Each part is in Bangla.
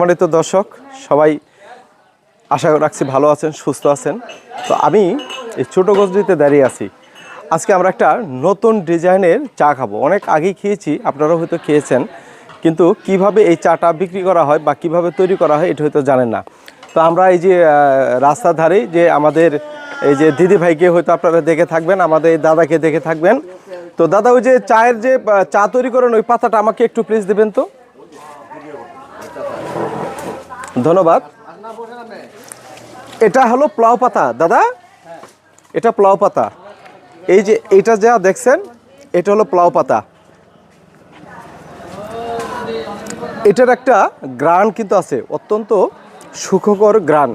সম্মানিত দর্শক, সবাই আশা রাখছি ভালো আছেন, সুস্থ আছেন। তো আমি এই ছোটো গজরিতে দাঁড়িয়ে আছি। আজকে আমরা একটা নতুন ডিজাইনের চা খাব। অনেক আগেই খেয়েছি, আপনারাও হয়তো খেয়েছেন। কিন্তু কীভাবে এই চাটা বিক্রি করা হয় বা কীভাবে তৈরি করা হয়, এটা হয়তো জানেন না। তো আমরা এই যে রাস্তার ধারে যে আমাদের এই যে দিদি ভাইকে হয়তো আপনারা দেখে থাকবেন, আমাদের দাদাকে দেখে থাকবেন। তো দাদা, ওই যে চায়ের যে চা তৈরি করেন, ওই পাতাটা আমাকে একটু প্লিজ দেবেন তো? ধন্যবাদ। এটা হলো প্লাউ পাতা। দাদা, এটা প্লাউ পাতা। এই যে এটা যা দেখছেন, এটা হলো প্লাউ পাতা। এটার একটা গ্রান কিন্তু আছে, অত্যন্ত সুখকর গ্রান।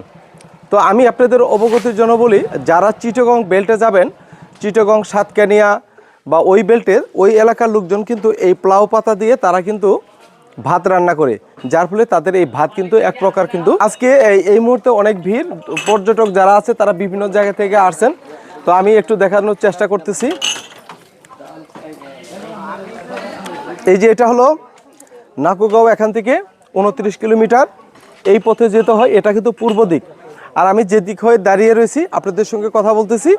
তো আমি আপনাদের অবগতির জন্য বলি, যারা চিটগং বেল্টে যাবেন, চিটগং, সাতকানিয়া বা ওই বেল্টের ওই এলাকার লোকজন কিন্তু এই প্লাউ পাতা দিয়ে তারা কিন্তু ভাত রান্না করে, যার ফলে তাদের এই ভাত কিন্তু এক প্রকার কিন্তু আজকে এই মুহূর্তে অনেক ভিড়। পর্যটক যারা আছে, তারা বিভিন্ন জায়গা থেকে আসছেন। তো আমি একটু দেখানোর চেষ্টা করতেছি। এই যে এটা হলো নাকুগাঁও এখান থেকে উনত্রিশ কিলোমিটার। এই পথে যেতে হয়, এটা কিন্তু পূর্ব দিক। আর আমি যে দিক হয়ে দাঁড়িয়ে রয়েছি, আপনাদের সঙ্গে কথা বলতেছি,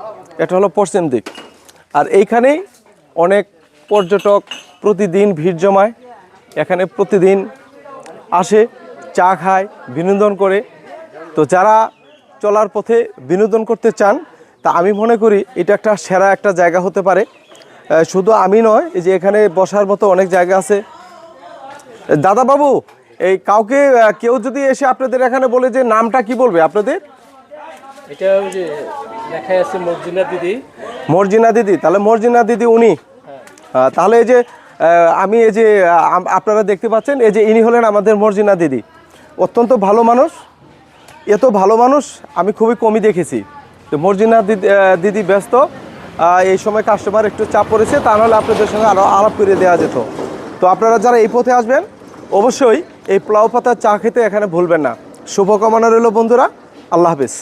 এটা হলো পশ্চিম দিক। আর এইখানেই অনেক পর্যটক প্রতিদিন ভিড় জমায়। এখানে প্রতিদিন আসে চা খায় বিনোদন করে। তো যারা চলার পথে বিনোদন করতে চান তা আমি মনে করি এটা একটা সেরা একটা জায়গা হতে পারে। শুধু আমি নয় এই যে এখানে বসার মতো অনেক জায়গা আছে। দাদা বাবু এই কাউকে কেউ যদি এসে আপনাদের এখানে বলে যে নামটা কি বলবে আপনাদের? এটা যে লেখা আছে মর্জিনা দিদি। মর্জিনা দিদি তাহলে মর্জিনা দিদি উনি। তাহলে এই যে আমি এই যে আপনারা দেখতে পাচ্ছেন, এই যে ইনি হলেন আমাদের মর্জিনা দিদি। অত্যন্ত ভালো মানুষ, এত ভালো মানুষ, আমি খুবই কমই দেখেছি। তো মর্জিনা দিদি দিদি ব্যস্ত এই সময় কাস্টমার একটু চাপ পড়েছে, তা নাহলে আপনাদের সঙ্গে আরও আলাপ করে দেওয়া যেত। তো আপনারা যারা এই পথে আসবেন, অবশ্যই এই প্লাউ পাতার চা খেতে এখানে ভুলবেন না। শুভকামনা রইল বন্ধুরা, আল্লাহ হাফিজ।